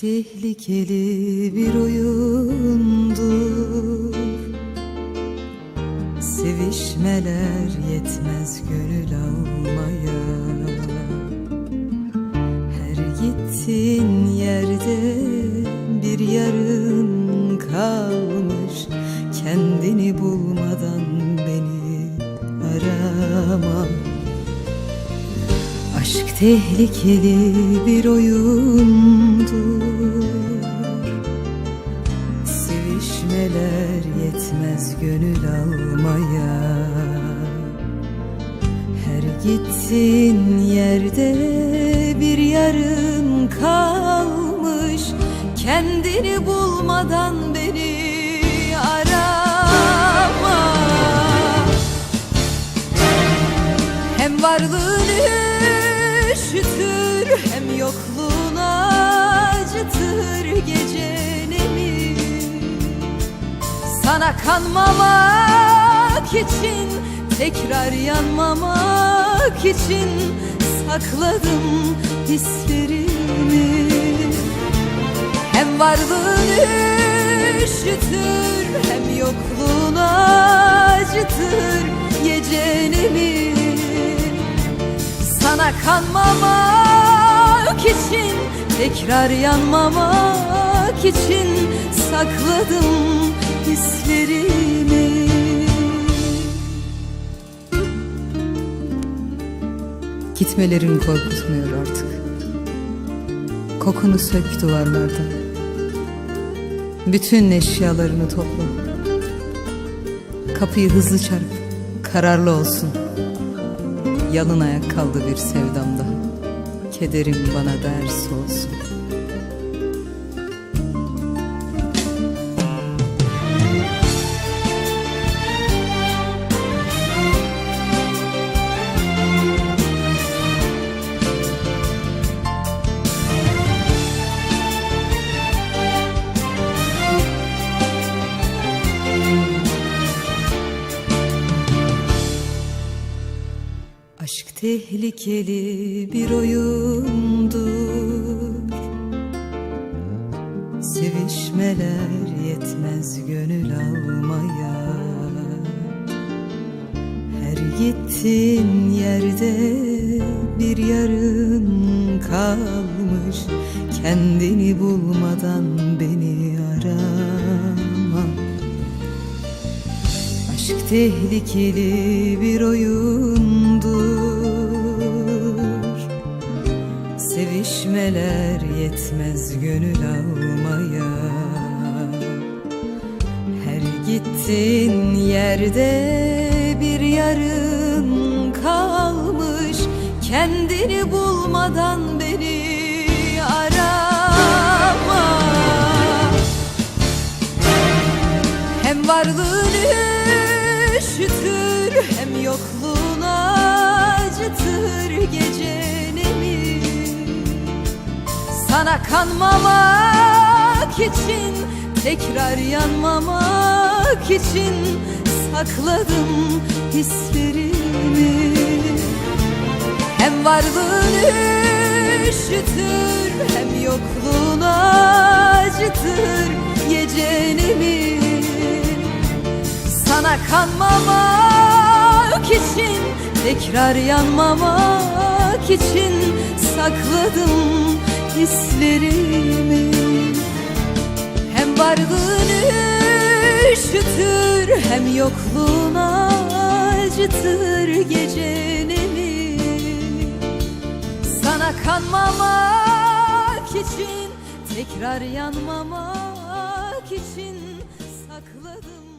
tehlikeli bir oyundur. Sevişmeler yetmez gönül almaya. Her gittiğin yerde bir yarın Aşk tehlikeli bir oyundur. Sevişmeler yetmez gönül almaya. Her gittiğin yerde bir yarın kalmış. Kendini bulmadan beni arama. Hem varlığın kanmamak için tekrar yanmamak için sakladım hislerimi. Hem varlığın üşütür hem yokluğun acıtır gecelerimi Sana kanmamak için tekrar yanmamak için sakladım hislerimi. Gitmelerin korkutmuyor artık. Kokunu sök duvarlardan Bütün eşyalarını topla. Kapıyı hızlı çarp Kararlı olsun. Yalın ayak kaldı bir sevdamda. Kederim bana ders olsun tehlikeli bir oyundur. Sevişmeler yetmez gönül almaya. Her gittiğin yerde bir yarın kalmış. Kendini bulmadan beni arama. Aşk tehlikeli bir oyundur Sevişmeler yetmez gönül almaya. Her gittiğin yerde bir yarın kalmış. Kendini bulmadan beni arama. Hem varlığın Sana kanmamak için tekrar yanmamak için sakladım hislerimi. Hem varlığın üşütür hem yokluğun acıtır gecelerimi Sana kanmamak için tekrar yanmamak için sakladım hislerimi. Hem varlığın üşütür hem yokluğun acıtır gecelerimi sana kanmamak için Tekrar yanmamak için Sakladım